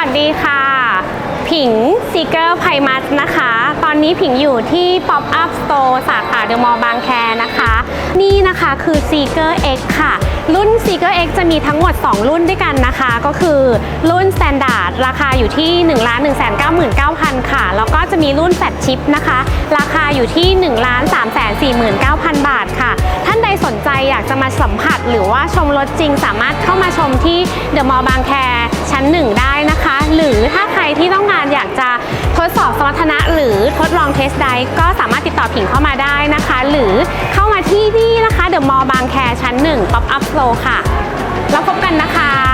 วัสดีค่ะ ผิงซีเกอร์ไพมัสนะคะ ตอนนี้ผิงอยู่ที่ Pop Up Store สาขาเดอะมอลล์บางแคนะคะ นี่นะคะคือ Seeker X ค่ะ รุ่น Seeker X จะมีทั้งหมด 2 รุ่นด้วยกันนะคะ ก็คือรุ่น Standard ราคาอยู่ที่ 1 1 9 9 0 0 0 ค่ะ แล้วก็จะมีรุ่นแฟลตชิปนะคะ ราคาอยู่ที่ 1 3 4 9 0 0 0 บาทค่ะท่านใดสนใจอยากจะมาสัมผัส หรือว่าชมรถจริงสามารถเข้ามาชมที่เดอะมอลล์บางแคชั้น 1 ได้ ที่ต้องการอยากจะทดสอบสมรรถนะ หรือทดลองเทสไดก็สามารถติดต่อผิงเข้ามาได้นะคะ หรือเข้ามาที่นี่นะคะเดอะมอลล์บางแคชั้น1 Pop Up Flow ค่ะ แล้วพบกันนะคะ